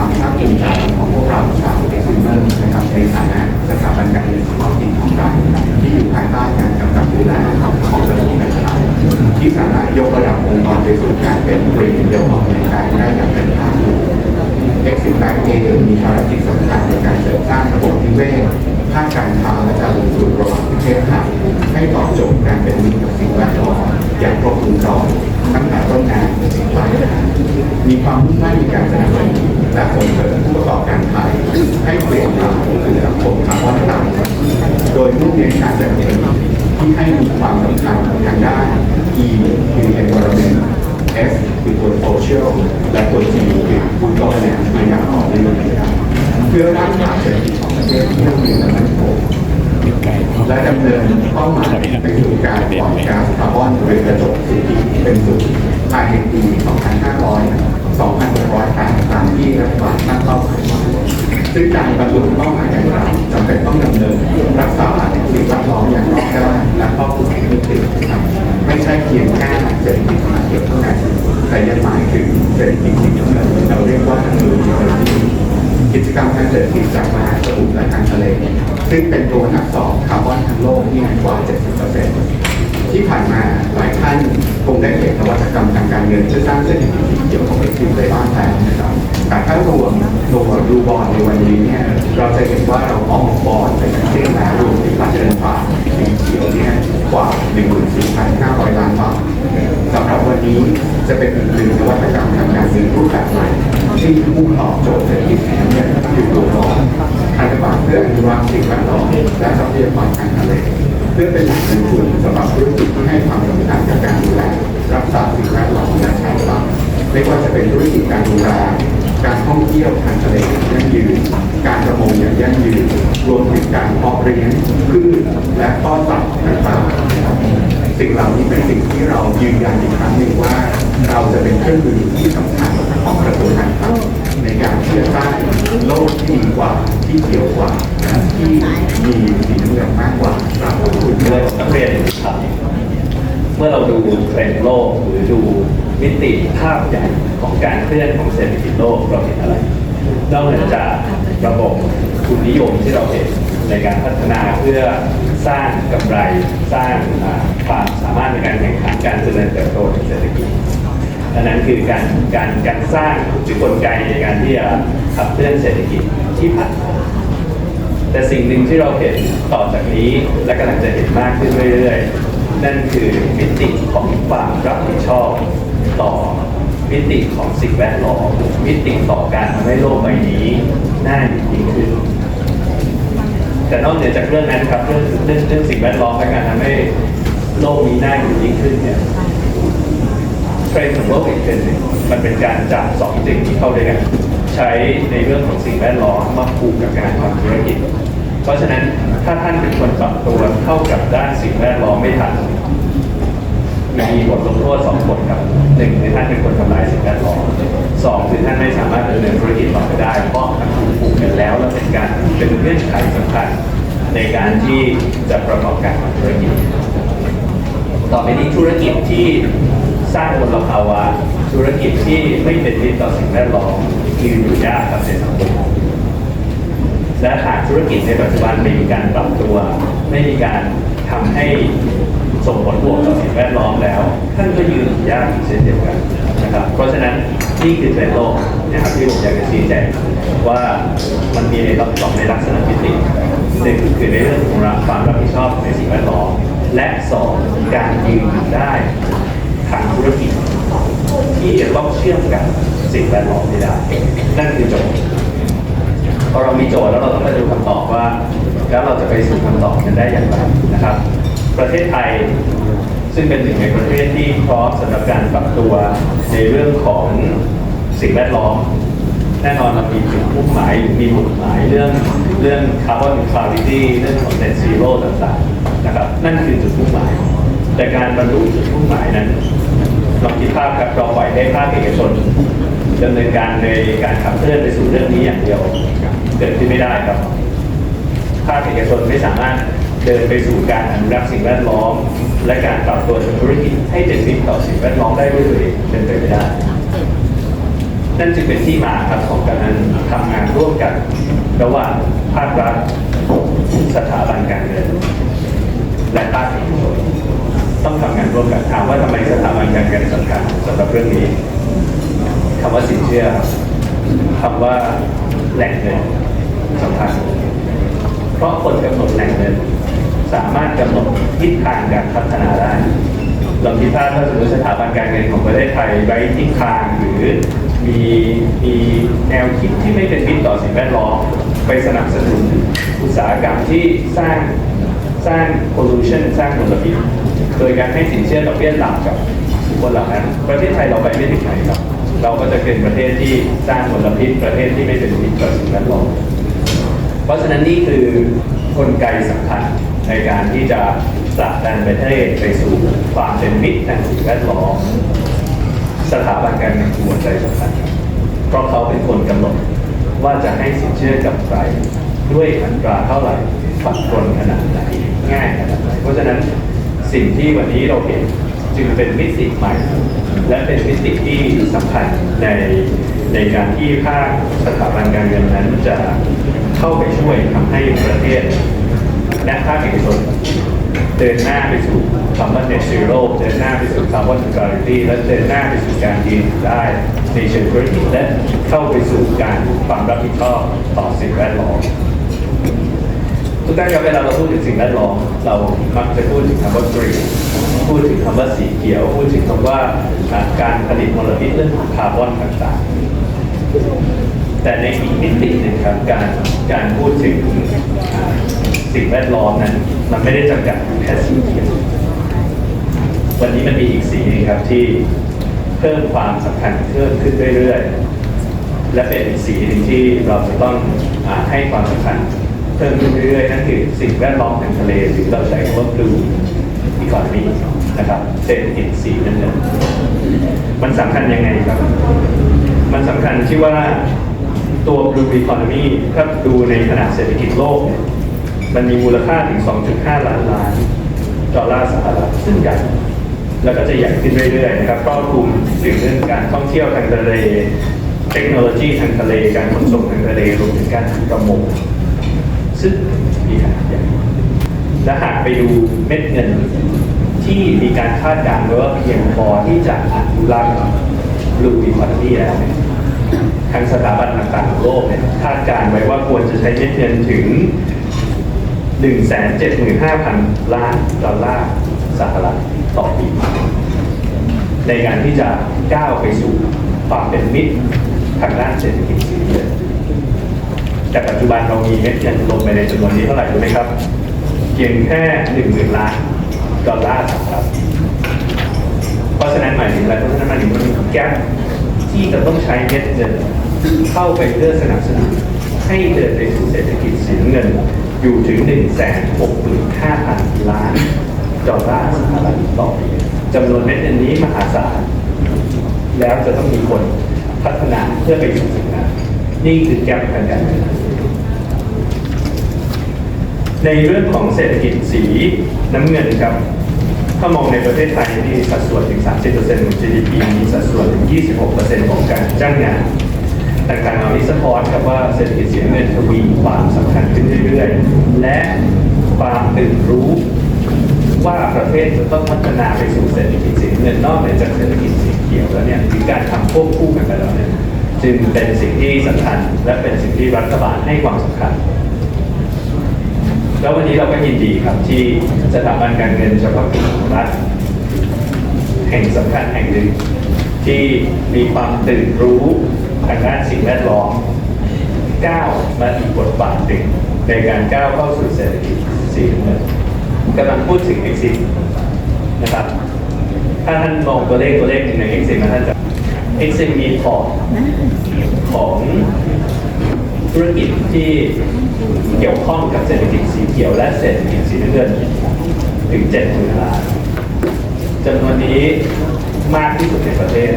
ความภาคภูมิใจของพวกเราชาวเอซิเมอร์นะครับในฐานะสถาบันการเงินท้องถิ่นของเราที่อยู่ภายใต้การกำกับดูแลของเจ้าหน้าที่รังที่สามารถยกระดับองค์กรไปสู่การเป็นบริษัทเดียวของในการได้อย่างเป็นภาคภูมิเอ็กซิสแบงก์เองมีภารกิจสำคัญในการเสริมสร้างระบบนิเวศ ภาคการค้าและการลงทุนระหว่างประเทศไทยให้ตอบโจทย์การเป็นมิตรกับสิ่งแวดล้อมอย่างครบวงจรตั้งแต่ต้นทางถึงปลายทางมีความมุ่งมั่นในการสนับสนุนและส่งเสริมผู้ประกอบการไทยให้เปลี่ยนผ่านสู่สังคมคาร์บอนต่ำโดยมุ่งเน้นการจัดเก็บที่ให้มีความสำคัญทางด้าน E คือ environment S คือ social และตัว G คือ good governance ในอย่างต่อเนื่องนะครับเพื่อร่างฐานเศรษฐกิจของประเทศที่ยั่งยืนและมั่นคงและดำเนินเป้าหมายไปสู่การปล่อยก๊าซคาร์บอนเรือนกระจกสุทธิเป็นศูนย์ภายในปี2500 2608ตามที่รัฐบาลตั้งเป้าหมายไว้ซึ่งการบรรลุเป้าหมายดังกล่าวจำเป็นต้องดำเนินรักษาสิ่งแวดล้อมอย่างรอบด้านและครอบคลุมทุกมิตินะครับไม่ใช่เพียงแค่เศรษฐกิจขนาดเดียวเท่านั้นแต่ยังหมายถึงเศรษฐกิจที่เราเรียกว่าทางเรือ กิจกรรมทางเศรษฐกิจจากมหาสมุทรและทางทะเล ซึ่งเป็นตัวนักสอบคาร์บอนทั้งโลกที่กว่า 70%ที่ผ่านมาหลายท่านคงได้เห็นนวัตกรรมทางการเงินเพื่สร้างเศรษฐกิจที่เกี่ยวกับสิ่งในบ้านแทนนะครับแต่ถ้ารวมตัวดูบอลในวันนี้เนี่ยเราจะเห็นว่าเราออกบอลไปทั้งสิ้นแล้วรวมถึงบัตรเดินฝากสีเขียวเนี่ยกว่า 14,500 ล้านบาทสำหรับวันนี้จะเป็นอีกหนึ่งนวัตกรรมทางการเงินรูปแบบใหม่ ที่มุ่งตอบโจทย์เศรษฐกิจแห่งนี้อยู่ตัวรอดพันธบัตรเพื่ออนุรักษ์สิ่งแวดล้อมและทรัพยากรทางทะเลเพื่อเป็นแหล่งเงินทุนสำหรับธุรกิจที่ให้ความสำคัญกับการดูแลรักษาสิ่งแวดล้อมและชายฝั่งไม่ว่าจะเป็นธุรกิจการดูแลการท่องเที่ยวทางทะเลยั่งยืน การประมงอย่างยั่งยืน รวมถึงการเพาะเลี้ยงพืชและต้อนรับต่างๆสิ่งเหล่านี้เป็นสิ่งที่เรายืนยันอีกครั้งหนึ่งว่า เราจะเป็นเครื่องมือที่สำคัญ ของกระทรวงการคลังในการที่จะสร้างโลกที่ดีกว่าที่เขียวกว่าที่มีสีเหลืองมากกว่าครับคุณเรื่องของนักเรียนครับเมื่อเราดูเทรนด์โลกหรือดูมิติภาพใหญ่ของการเคลื่อนของเศรษฐกิจโลกเราเห็นอะไรนอกจากระบบทุนนิยมที่เราเห็นในการพัฒนาเพื่อสร้างกำไรสร้างความสามารถในการแข่งขันการเจริญเติบโตของเศรษฐกิจ อันนั้นคือการการการสร้างหรือกลไกในการที่จะขับเคลื่อนเศรษฐกิจที่ผ่านแต่สิ่งหนึ่งที่เราเห็นต่อจากนี้และกำลังจะเห็นมากขึ้นเรื่อยๆ นั่นคือมิติของความรับผิดชอบต่อมิติของสิ่งแวดล้อมมิติต่อการทำให้โลกใบนี้น่าอยู่ยิ่งขึ้นแต่นอกเหนือจากเรื่องนั้นครับเรื่องเรื่องเรื่องสิ่งแวดล้อมและการทำให้โลกนี้น่าอยู่ยิ่งขึ้นเนี่ย เทรนด์ของโลกอีกเทรนด์หนึ่งมันเป็นการจับสองสิ่งที่เข้าด้วยกัน ใช้ในเรื่องของสิ่งแวดล้อมมาผูกกับการทำธุรกิจ เพราะฉะนั้นถ้าท่านเป็นคนปรับตัวเข้ากับด้านสิ่งแวดล้อมไม่ทันมีบทลงโทษสองบทครับหนึ่งคือท่านเป็นคนทำลายสิ่งแวดล้อมสองคือท่านไม่สามารถดำเนินธุรกิจต่อไปได้ เพราะมันถูกผูกกันแล้วและเป็นการเป็นเงื่อนไขสำคัญในการที่จะประกอบการทำธุรกิจ ต่อไปนี้ธุรกิจที่ สร้างมลภาวะธุรกิจที่ไม่เป็นมิตรต่อสิ่งแวดล้อมคืออยู่ยากกับในสังคมและหากธุรกิจในปัจจุบันไม่มีการปรับตัว ไม่มีการทำให้ส่งผลบวกต่อสิ่งแวดล้อมแล้ว ท่านก็ยืนอยู่ยากเช่นเดียวกันนะครับ เพราะฉะนั้นนี่คือเทรนโลกนะครับที่ผมอยากจะชี้แจงว่ามันมีในสองในลักษณะมิติหนึ่งคือในเรื่องของความรับผิดชอบในสิ่งแวดล้อมและสองการยืนอยู่ได้ ทางธุรกิจ ที่จะต้องเชื่อมกับสิ่งแวดล้อมไม่ได้นั่นคือโจทย์พอเรามีโจทย์แล้วเราต้องไปดูคำตอบว่า แล้วเราจะไปสู่คำตอบกันได้อย่างไรนะครับ ประเทศไทยซึ่งเป็นหนึ่งในประเทศที่พร้อมสำหรับการปรับตัวในเรื่องของสิ่งแวดล้อม แน่นอนเรามีจุดมุ่งหมายมีมุดหมายเรื่องเรื่อง carbon neutrality เรื่องของ net zero ต่างๆนะครับนั่นคือจุดมุ่งหมาย แต่การบรรลุจุดมุ่งหมายนั้น ลองคิดภาพครับเราปล่อยให้ภาคเอกชนดำเนินการในการขับเคลื่อนไปสู่เรื่องนี้อย่างเดียวเกิดขึ้นไม่ได้ครับ ภาคเอกชนไม่สามารถเดินไปสู่การอนุรักษ์สิ่งแวดล้อม และการปรับตัวทางธุรกิจให้เป็นมิตรต่อสิ่งแวดล้อมได้ด้วยตัวเองเป็นไปไม่ได้ นั่นจึงเป็นที่มาครับของการทำงานร่วมกัน ระหว่างภาครัฐสถาบันการเงินและภาคเอกชน ต้องทำงานร่วมกันถามว่าทำไมสถาบันการเงินสำคัญสำหรับเรื่องนี้คำว่าสินเชื่อคำว่าแหล่งเงินสำคัญเพราะคนกำหนดแหล่งเงิน สามารถกำหนดทิศทางการพัฒนาได้ลองคิดภาพถ้าสมมติสถาบันการเงินของประเทศไทยไร้ทิศทางหรือมีมีแนวคิดที่ไม่เป็นมิตรต่อสิ่งแวดล้อมไปสนับสนุนอุตสาหกรรมที่สร้าง สร้าง pollution สร้างมลพิษโดยการให้สินเชื่อดอกเบี้ยต่ำกับคคลเหล่านั้นประเทศไทยเราไปไม่ถึงไหนครับ เราก็จะเป็นประเทศที่สร้างมลพิษประเทศที่ไม่เป็นมิตรต่อสิ่งแวดล้อมเพราะฉะนั้นนี่คือกลไกสำคัญในการที่จะผลักดันประเทศไปสู่ความเป็นมิตรทางสิ่งแวดล้อมสถาบันการเงินคือหัวใจสำคัญเพราะเขาเป็นคนกำหนดว่าจะให้สินเชื่อกับใครด้วยอัตราเท่าไหร่ผ่อนปรนขนาดไหน ง่ายขนาดไหนเพราะฉะนั้นสิ่งที่วันนี้เราเห็นจึงเป็นมิติใหม่ และเป็นมิติที่สำคัญในในการที่ภาคสถาบันการเงินนั้นจะเข้าไปช่วยทำให้ประเทศ และภาคเอกชนเดินหน้าไปสู่คำว่า net zero เดินหน้าไปสู่ carbon neutrality และเดินหน้าไปสู่การยืนได้ในเชิงธุรกิจและเข้าไปสู่การความรับผิดชอบต่อสิ่งแวดล้อม ทุกท่านครับเวลาเราพูดถึงสิ่งแวดล้อมเรามักจะพูดถึงคำว่า green พูดถึงคำว่าสีเขียว พูดถึงคำว่าการผลิตมลพิษเรื่องของคาร์บอนต่างๆ แต่ในอีกมิติหนึ่งครับการการพูดถึงสิ่งแวดล้อมนั้น มันไม่ได้จำกัดแค่สีเขียววันนี้มันมีอีกสีหนึงครับที่เพิ่มความสำคัญเพิ่มขึ้นเรื่อยๆ และเป็นอีกสีหนึ่งที่เราจะต้องอให้ความสำคัญ เพิ่มขึ้นเรื่อยๆนั่นคือสิ่งแวดล้อมทางทะเลหรือเราใช้คำว่า blue economy นะครับเศรษฐกิจสีนั่นเองมันสำคัญยังไงครับ มันสำคัญที่ว่าตัว blue economy ถ้าดูในขนาดเศรษฐกิจโลกเนี่ยมันมีมูลค่าถึง 2.5 ล้านล้านดอลลาร์สหรัฐซึ่งใหญ่แล้วก็จะใหญ่ขึ้นเรื่อยๆนะครับครอบคลุมถึงเรื่องการท่องเที่ยวทางทะเล เทคโนโลยีทางทะเล การขนส่งทางทะเลรวมถึงการทำประมง ซึ่งมีขนาดใหญ่และหากไปดูเม็ดเงินที่มีการคาดการณ์ไว้ว่าเพียงพอที่จะอนุรักษ์ลูอีคอนนี่แล้วเนี่ยทางสถาบันต่างๆของโลกเนี่ยคาดการณ์ไว้ว่าควรจะใช้เม็ดเงินถึง 175,000 ล้านดอลลาร์สหรัฐต่อปี ในการที่จะก้าวไปสู่ความเป็นมิตรทางด้านเศรษฐกิจสีเขียว แต่ปัจจุบันเรามีเม็ดเงินลงไปในจำนวนนี้เท่าไหร่รู้ไหมครับ เพียงแค่หนึ่งหมื่นล้านดอลลาร์สหรัฐเพราะฉะนั้นหมายถึงอะไรเพราะฉะนั้นหมายถึงมันมีแก๊ปที่จะต้องใช้เม็ดเงินเข้าไปเพื่อสนับสนุนให้เดินไปสู่เศรษฐกิจสีเงินอยู่ถึง1 6 5 0 0 0 ล้านดอลลาร์สหรัฐต่อปีจำนวนเม็ดเงินนี้มหาศาล แล้วจะต้องมีคนพัฒนาเพื่อไปสู่สิ่งนั้นนี่คือแก๊ปทางการเงิน ในเรื่องของเศรษฐกิจสีน้ำเงินครับ ถ้ามองในประเทศไทยนี่สัดส่วนถึง 30%ของ GDP มีสัดส่วนถึง 26%ของการจ้างงานต่างๆเหล่านี้สะท้อนครับว่าเศรษฐกิจสีน้ำเงินทวีความสำคัญขึ้นเรื่อยๆ และความตื่นรู้ว่าประเทศจะต้องพัฒนาไปสู่เศรษฐกิจสีเงินนอกเหนือจากเศรษฐกิจสีเขียวแล้วเนี่ยหรือการทำควบคู่กันไปแล้วเนี่ยจึงเป็นสิ่งที่สำคัญและเป็นสิ่งที่รัฐบาลให้ความสำคัญ แล้ววันนี้เราก็ยินดีครับที่สถาบันการเงินเฉพาะกิจของรัฐแห่งสำคัญแห่งหนึ่งที่มีความตื่นรู้ทางด้านสิ่งแวดล้อมก้าวมาอีกบทบาทหนึ่งในการก้าวเข้าสู่เศรษฐกิจสีน้ำเงินกำลังพูดถึง exit นะครับ ถ้าท่านมองตัวเลขตัวเลขหนึ่งใน exit นะท่านจะ exit มีพอร์ตของ ธุรกิจที่เกี่ยวข้องกับเศรษฐกิจสีเขียวและเศรษฐกิจสีน้ำเงินถึง7หมื่นล้านจำนวนนี้มากที่สุดในประเทศ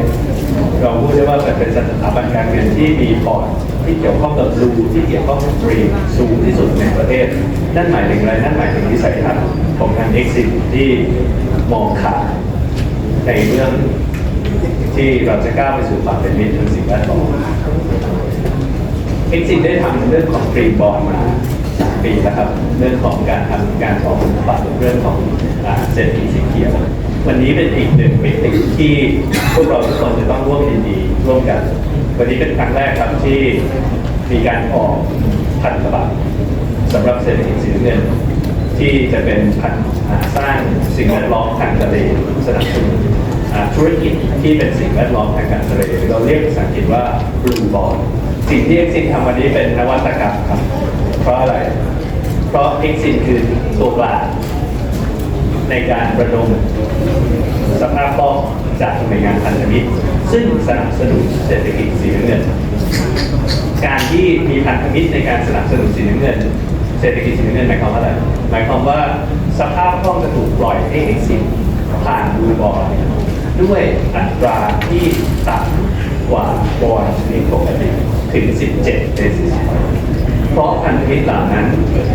เราพูดได้ว่าเป็นสถาบันการเงินที่มีพอร์ตที่เกี่ยวข้องกับรูที่เกี่ยวข้องกับกรีสูงที่สุดในประเทศ นั่นหมายถึงอะไร นั่นหมายถึงวิสัยทัศน์ของทาง Exit ที่มองขาดในเรื่องที่เราจะก้าวไปสู่ความเป็นมิตรทางสิ่งแวดล้อม เอ็กซิได้ทำเรื่องของกรีนบอลมาสามปีแล้วครับเรื่องของการทำการออกบัตรเรื่องของเศรษฐกิจสีเขียววันนี้เป็นอีกหนึ่งมิติที่พวกเราทุกคนจะต้องร่วมยินดีร่วมกัน วันนี้เป็นครั้งแรกครับที่มีการออกพันธบัตรสำหรับเศรษฐกิจสีเงินที่จะเป็นพันสร้างสิ่งแวดล้อมทางทะเลสนับสนุนธุรกิจที่เป็นสิ่งแวดล้อมทางการทะเลเราเรียกภาษาอังกฤษว่า Blue Bond สิ่งที่ Exim ทำวันนี้เป็นนวัตกรรมครับ เพราะอะไร เพราะ Exim คือตัวกลางในการประดมสภาพคล่องจากหน่วยงานพันธมิตร ซึ่งสนับสนุนเศรษฐกิจสีเงิน การที่มีพันธมิตรในการสนับสนุนสีเงิน เศรษฐกิจสีเงินหมายความว่าอะไร หมายความว่าสภาพคล่องจะถูกปล่อยให้ exit ผ่านบูบอลด้วยอัตราที่ต่ำ กว่าบอลชนิดปกติถึง 17 basis point เพราะพันธมิตรเหล่านั้น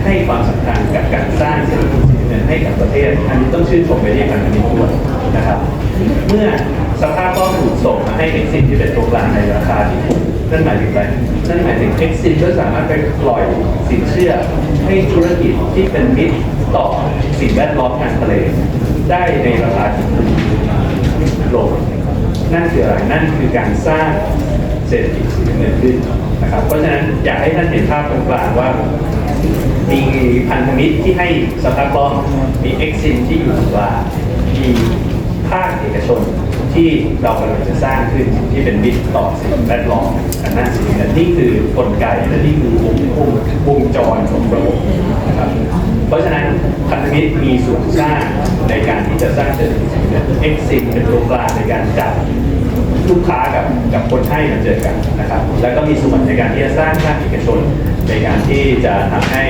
ให้ความสำคัญกับการสร้างเศรษฐกิจเงินให้กับประเทศ อันนี้ต้องชื่นชมไปที่พันธมิตรด้วยนะครับ เมื่อสภาพคล่องถูกส่งมาให้ exit ที่เป็นตัวกลางในราคาที่ถูกนั่นหมายถึงอะไรนั่นหมายถึง Exim ก็สามารถไปปล่อยสินเชื่อให้ธุรกิจที่เป็นมิตรต่อสิ่งแวดล้อมทางทะเลได้ในราคาที่ถูกลง นั่นคืออะไรนั่นคือการสร้างเศรษฐกิจสีน้ำเงินขึ้นนะครับ เพราะฉะนั้นอยากให้ท่านเห็นภาพตรงกลางว่า มีพันธมิตรที่ให้สภาพคล่องมี Exim ที่อยู่ตรงกลามีภาคเอกชนที่เรากำลังจะสร้างขึ้นที่เป็นมิตรต่อสิ่งแวดล้อมทางด้านสิ่งนี้นี่คือกลไกและนี่คือวงวงวงจรของระบบนะครับ เพราะฉะนั้นพันธมิตรมีส่วนสร้างในการที่จะสร้างเศรษฐกิจเงิน Exim เป็นตัวกลางในการจับลูกค้ากับกับคนให้มาเจอกันนะครับ แล้วก็มีส่วนในการที่จะสร้างภาคเอกชนในการที่จะทำให้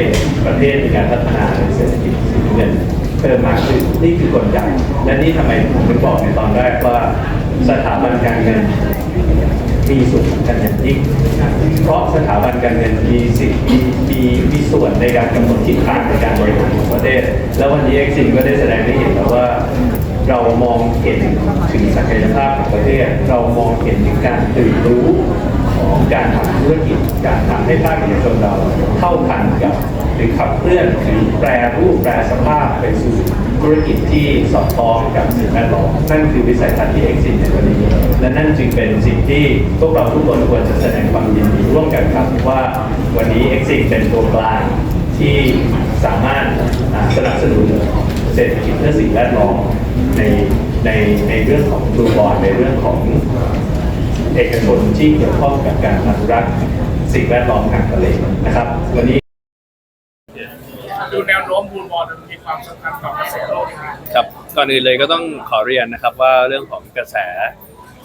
ประเทศมีการพัฒนาเศรษฐกิจสีเงินเพิ่มมากขึ้นนี่คือกลไกและนี่ทำไมผมถึงบอกในตอนแรกว่าสถาบันการเงิน มีส่วนสำคัญอย่างยิ่งเพราะสถาบันการเงินมีสิ่งมีมีมีส่วนในการกำหนดทิศทางในการบริหารของประเทศ แล้ววันนี้เอ็กซิมก็ได้แสดงให้เห็นแล้วว่าเรามองเห็นถึงศักยภาพของประเทศ เรามองเห็นถึงการตื่นรู้ของการทำธุรกิจ การทำให้ภาคเอกชนเราเท่าทันกับ รือขับเคลื่อนหรือแปรรูปแปรสภาพไปสู่ธุรกิจที่สอดคล้องกับสิ่งแวดล้อมนั่นคือวิสัยทัศน์ที่เอ็กซิมในวันนี้ และนั่นจึงเป็นสิ่งที่พวกเราทุกคนควรจะแสดงความยินดีร่วมกันครับว่าวันนี้เอ็กซิมเป็นตัวกลางที่สามารถสนับสนุนเศรษฐกิจเพื่อสิ่งแวดล้อมในในในเรื่องของดูบอลในเรื่องของเอกชนที่เกี่ยวข้องกับการอนุรักษ์สิ่งแวดล้อมทางทะเลนะครับ วันนี้ ดูแนวโน้มบูลบอลมันมีความสำคัญต่อกระแสโลกยังไงครับก่อนอื่นเลยก็ต้องขอเรียนนะครับว่าเรื่องของกระแส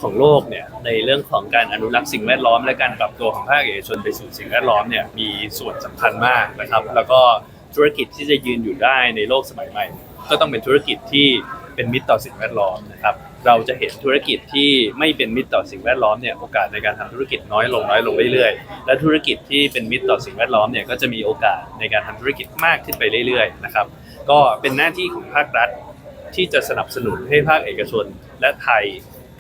ของโลกเนี่ยในเรื่องของการอนุรักษ์สิ่งแวดล้อม และการปรับตัวของภาคเอกชนไปสู่สิ่งแวดล้อมเนี่ยมีส่วนสำคัญมากนะครับ แล้วก็ธุรกิจที่จะยืนอยู่ได้ในโลกสมัยใหม่ ก็ต้องเป็นธุรกิจที่เป็นมิตรต่อสิ่งแวดล้อมนะครับ เราจะเห็นธุรกิจที่ไม่เป็นมิตรต่อสิ่งแวดล้อมเนี่ยโอกาสในการทำธุรกิจน้อยลงน้อยลงเรื่อยๆ และธุรกิจที่เป็นมิตรต่อสิ่งแวดล้อมเนี่ยก็จะมีโอกาสในการทำธุรกิจมากขึ้นไปเรื่อยๆนะครับก็เป็นหน้าที่ของภาครัฐที่จะสนับสนุนให้ภาคเอกชนและไทย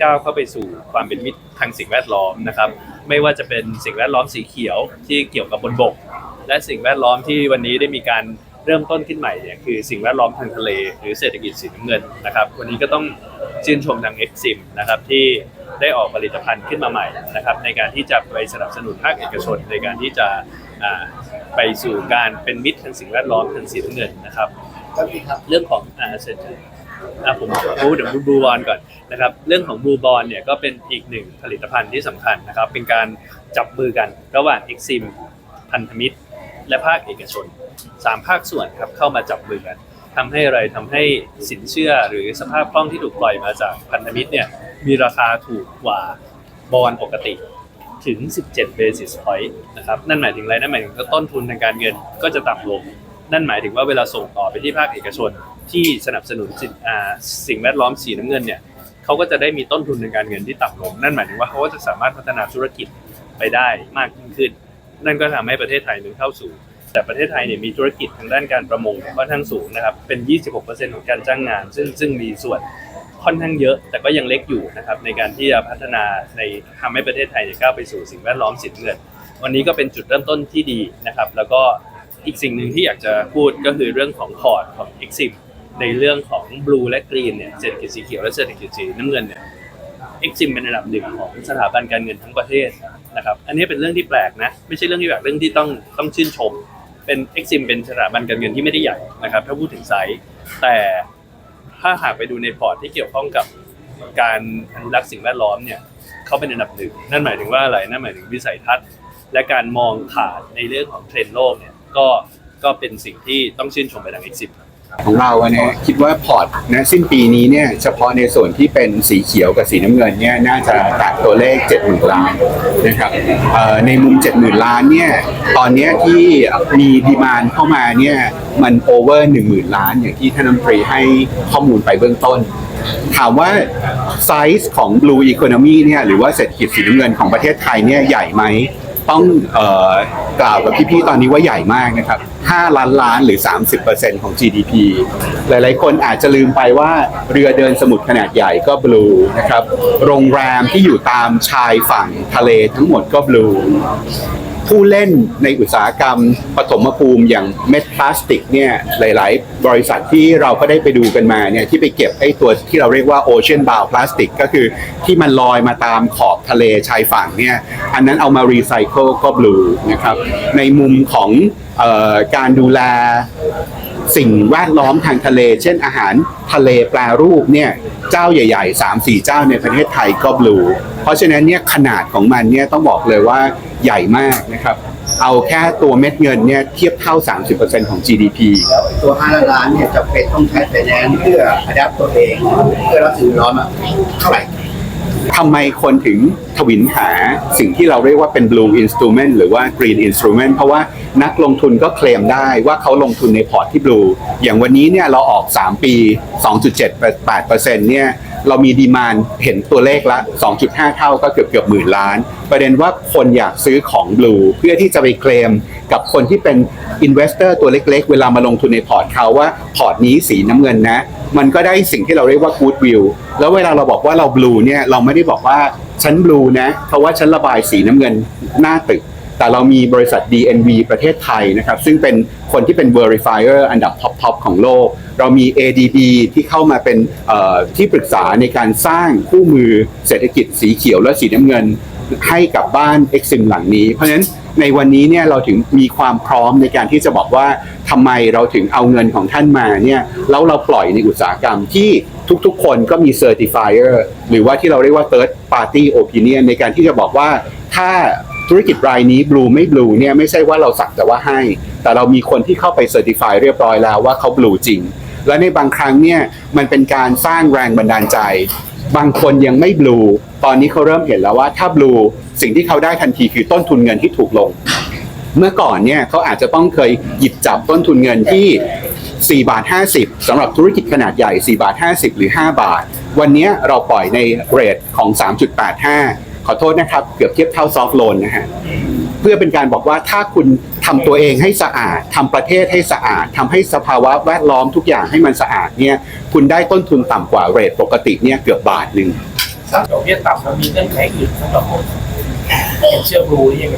ก้าวเข้าไปสู่ความเป็นมิตรทางสิ่งแวดล้อมนะครับ ไม่ว่าจะเป็นสิ่งแวดล้อมสีเขียวที่เกี่ยวกับบนบก และสิ่งแวดล้อมที่วันนี้ได้มีการเริ่มต้นขึ้นใหม่เนี่ยคือสิ่งแวดล้อมทางทะเล หรือเศรษฐกิจสีน้ำเงินนะครับ วันนี้ก็ต้อง ชื่นชมทาง Exim นะครับที่ได้ออกผลิตภัณฑ์ขึ้นมาใหม่นะครับในการที่จะไปสนับสนุนภาคเอกชน ในการที่จะอ่าไปสู่การเป็นมิตรทางสิ่งแวดล้อมทางสีน้ำเงินนะครับเรื่องของอ่าเสร็จอะผมพูดถึงบลูบอลก่อนนะครับเรื่องของบลูบอลเนี่ยก็เป็นอีกหนึ่งผลิตภัณฑ์ที่สำคัญนะครับเป็นการจับมือกันระหว่าง Exim พันธมิตร และภาคเอกชนสามภาคส่วนครับเข้ามาจับมือกัน ทำให้อะไรทำให้สินเชื่อหรือสภาพคล่องที่ถูกปล่อยมาจากพันธมิตรเนี่ยมีราคาถูกกว่าบอลปกติถึง 17 basis point นะครับ นั่นหมายถึงอะไร นั่นหมายถึงต้นทุนทางการเงินก็จะต่ำลง นั่นหมายถึงว่าเวลาส่งต่อไปที่ภาคเอกชนที่สนับสนุนสิ่งอ่าสิ่งแวดล้อมสีน้ำเงินเนี่ยเขาก็จะได้มีต้นทุนทางการเงินที่ต่ำลง นั่นหมายถึงว่าเขาก็จะสามารถพัฒนาธุรกิจไปได้มากยิ่งขึ้น นั่นก็ทำให้ประเทศไทยหนึ่งเข้าสู่ แต่ประเทศไทยเนี่ยมีธุรกิจทางด้านการประมงค่อนข้างสูงนะครับ เป็น 26%ของการจ้างงาน ซึ่งซึ่งมีส่วนค่อนข้างเยอะ แต่ก็ยังเล็กอยู่นะครับในการที่จะพัฒนาในทำให้ประเทศไทยเนี่ยก้าวไปสู่สิ่งแวดล้อมสีน้ำเงิน วันนี้ก็เป็นจุดเริ่มต้นที่ดีนะครับ แล้วก็อีกสิ่งหนึ่งที่อยากจะพูดก็คือเรื่องของพอร์ตของ Exim ในเรื่องของ Blue และ Green เนี่ยเศรษฐกิจสีเขียวและเศรษฐกิจสีน้ำเงินเนี่ย Exim เป็นอันดับหนึ่งของสถาบันการเงินทั้งประเทศนะครับ อันนี้เป็นเรื่องที่แปลกนะ ไม่ใช่เรื่องที่แบบเรื่องที่ต้องต้องชื่นชม เป็นเอ็กซิมเป็นสถาบันการเงินที่ไม่ได้ใหญ่นะครับ ถ้าพูดถึงไซส์แต่ถ้าหากไปดูในพอร์ตที่เกี่ยวข้องกับการอนุรักษ์สิ่งแวดล้อมเนี่ยเขาเป็นอันดับหนึ่งนั่นหมายถึงว่าอะไรนั่นหมายถึงวิสัยทัศน์ และการมองขาดในเรื่องของเทรนด์โลกเนี่ยก็ก็เป็นสิ่งที่ต้องชื่นชมไปทาง Exim ของเราอะเนี่ยคิดว่าพอร์ตนะสิ้นปีนี้เนี่ยเฉพาะในส่วนที่เป็นสีเขียวกับสีน้ำเงินเนี่ยน่าจะแตะตัวเลข 70,000 ล้านนะครับในมุม 70,000 ล้านเนี่ยตอนนี้ที่มีดีมานเข้ามาเนี่ยมันโอเวอร์10,000 ล้าน อย่างที่ท่านรัฐมนตรีให้ข้อมูลไปเบื้องต้น ถามว่าไซส์ของ Blue Economy เนี่ยหรือว่าเศรษฐกิจสีน้ำเงินของประเทศไทยเนี่ยใหญ่ไหม ต้องกล่าวกับพี่ๆตอนนี้ว่าใหญ่มากนะครับ 5 ล้านล้านหรือ 30%ของ GDP หลายๆ คนอาจจะลืมไปว่าเรือเดินสมุทรขนาดใหญ่ก็ Blue นะครับ โรงแรมที่อยู่ตามชายฝั่งทะเลทั้งหมดก็ Blue ผู้เล่นในอุตสาหกรรมปฐมภูมิอย่างเม็ดพลาสติกเนี่ยหลาย ๆ บริษัทที่เราก็ได้ไปดูกันมาเนี่ยที่ไปเก็บไอ้ตัวที่เราเรียกว่าโอเชียนบาวพลาสติกก็คือที่มันลอยมาตามขอบทะเลชายฝั่งเนี่ยอันนั้นเอามารีไซเคิลก็บลูนะครับในมุมของออการดูแล สิ่งแวดล้อมทางทะเล เช่นอาหารทะเลแปรรูปเนี่ยเจ้าใหญ่ๆ3 4เจ้าในประเทศไทยก็บลู เพราะฉะนั้นเนี่ยขนาดของมันเนี่ยต้องบอกเลยว่าใหญ่มากนะครับเอาแค่ตัวเม็ดเงินเนี่ยเทียบเท่า 30%ของ GDP ตัว5ล้านล้านเนี่ยจะเป็นต้องใช้ไฟแนนซ์เพื่ออัดแอปตัวเอง เพื่อรับสิ่งแวดล้อมอะเท่าไหร่ ทำไมคนถึงทวินหาสิ่งที่เราเรียกว่าเป็น blue instrument หรือว่า green instrument เพราะว่านักลงทุนก็เคลมได้ว่าเขาลงทุนในพอร์ตที่ blue อย่างวันนี้เนี่ยเราออก 3 ปี 2.78%เนี่ยเรามีดีมานเห็นตัวเลขละ 2.5 เท่าก็เกือบเกือบหมื่นล้าน ประเด็นว่าคนอยากซื้อของ blue เพื่อที่จะไปเคลมกับคนที่เป็น investor ตัวเล็กๆ เวลามาลงทุนในพอร์ตเขาว่าพอร์ตนี้สีน้ำเงินนะ มันก็ได้สิ่งที่เราเรียกว่า good view แล้วเวลาเราบอกว่าเรา blue เนี่ยเราไม่ได้บอกว่าฉัน blue นะเพราะว่าฉันระบายสีน้ำเงินหน้าตึก แต่เรามีบริษัท DNV ประเทศไทยนะครับ ซึ่งเป็นคนที่เป็น verifier อันดับท็อปทอปของโลก เรามี ADB ที่เข้ามาเป็นที่ปรึกษาในการสร้างคู่มือเศรษฐกิจสีเขียวและสีน้ำเงินให้กับบ้าน Exim หลังนี้ เพราะฉะนั้น ในวันนี้เนี่ยเราถึงมีความพร้อมในการที่จะบอกว่าทำไมเราถึงเอาเงินของท่านมาเนี่ยแล้วเราปล่อยในอุตสาหกรรมที่ทุกๆ คนก็มี certifier หรือว่าที่เราเรียกว่า third party opinion ในการที่จะบอกว่าถ้าธุรกิจรายนี้ blue ไม่ blue เนี่ยไม่ใช่ว่าเราสักแต่ว่าให้ แต่เรามีคนที่เข้าไป certify เรียบร้อยแล้วว่าเขา blue จริง และในบางครั้งเนี่ยมันเป็นการสร้างแรงบันดาลใจ บางคนยังไม่บลูตอนนี้เขาเริ่มเห็นแล้วว่าถ้าบลูสิ่งที่เขาได้ทันทีคือต้นทุนเงินที่ถูกลง เมื่อก่อนเนี่ยเขาอาจจะต้องเคยหยิบจับต้นทุนเงินที่4บาท50สำหรับธุรกิจขนาดใหญ่ 4 บาท 50 หรือ 5 บาท วันนี้เราปล่อยในเรทของ 3.85 ขอโทษนะครับ เกือบเทียบเท่าซอฟท์โลนนะฮะ พื่อเป็นการบอกว่าถ้าคุณทำตัวเองให้สะอาดทำประเทศให้สะอาดทำให้สภาวะแวดล้อมทุกอย่างให้มันสะอาดเนี่ยคุณได้ต้นทุนต่ำกว่าเรทปกติเนี่ยเกือบบาทหนึ่งดอกเบี้ยต่ำแล้วมีเงื่อนไขอื่นสำหรับผมเชื่อรู้ยังไง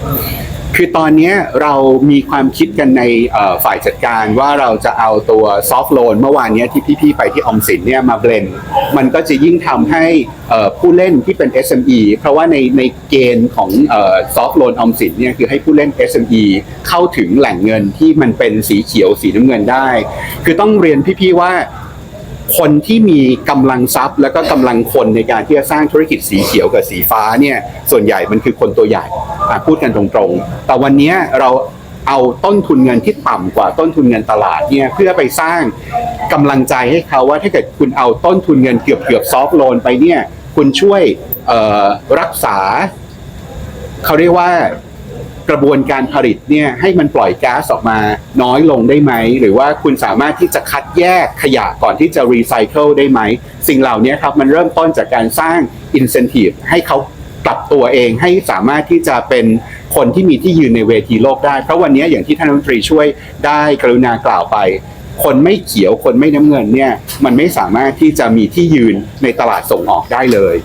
คือตอนนี้เรามีความคิดกันในฝ่ายจัดการว่าเราจะเอาตัวซอฟ t ์โลนเมื่อวานนี้ที่พี่ๆไปที่ออมสินเนี่ยมาเบลนมันก็จะยิ่งทำให้ผู้เล่นที่เป็น SME เพราะว่าในในเกณฑ์ของซอฟ t ์โลนออมสินเนี่ยคือให้ผู้เล่น SME เข้าถึงแหล่งเงินที่มันเป็นสีเขียวสีน้ำเงินได้ คือต้องเรียนพี่ๆว่า คนที่มีกำลังทรัพย์ แล้วก็กำลังคนในการที่จะสร้างธุรกิจสีเขียวกับสีฟ้าเนี่ยส่วนใหญ่มันคือคนตัวใหญ่พูดกันตรงๆ แต่วันนี้เราเอาต้นทุนเงินที่ต่ำกว่าต้นทุนเงินตลาดเนี่ยเพื่อไปสร้างกำลังใจให้เขาว่าถ้าเกิดคุณเอาต้นทุนเงินเกือบเกือบซอฟโลนไปเนี่ยคุณช่วยรักษาเขาเรียกว่า กระบวนการผลิตเนี่ยให้มันปล่อยก๊าซออกมาน้อยลงได้ไหม หรือว่าคุณสามารถที่จะคัดแยกขยะก่อนที่จะรีไซเคิลได้ไหม สิ่งเหล่านี้ครับมันเริ่มต้นจากการสร้าง incentive ให้เขาปรับตัวเองให้สามารถที่จะเป็นคนที่มีที่ยืนในเวทีโลกได้ เพราะวันนี้อย่างที่ท่านรัฐมนตรีช่วยได้กรุณากล่าวไป คนไม่เขียวคนไม่น้ำเงินเนี่ยมันไม่สามารถที่จะมีที่ยืนในตลาดส่งออกได้เลย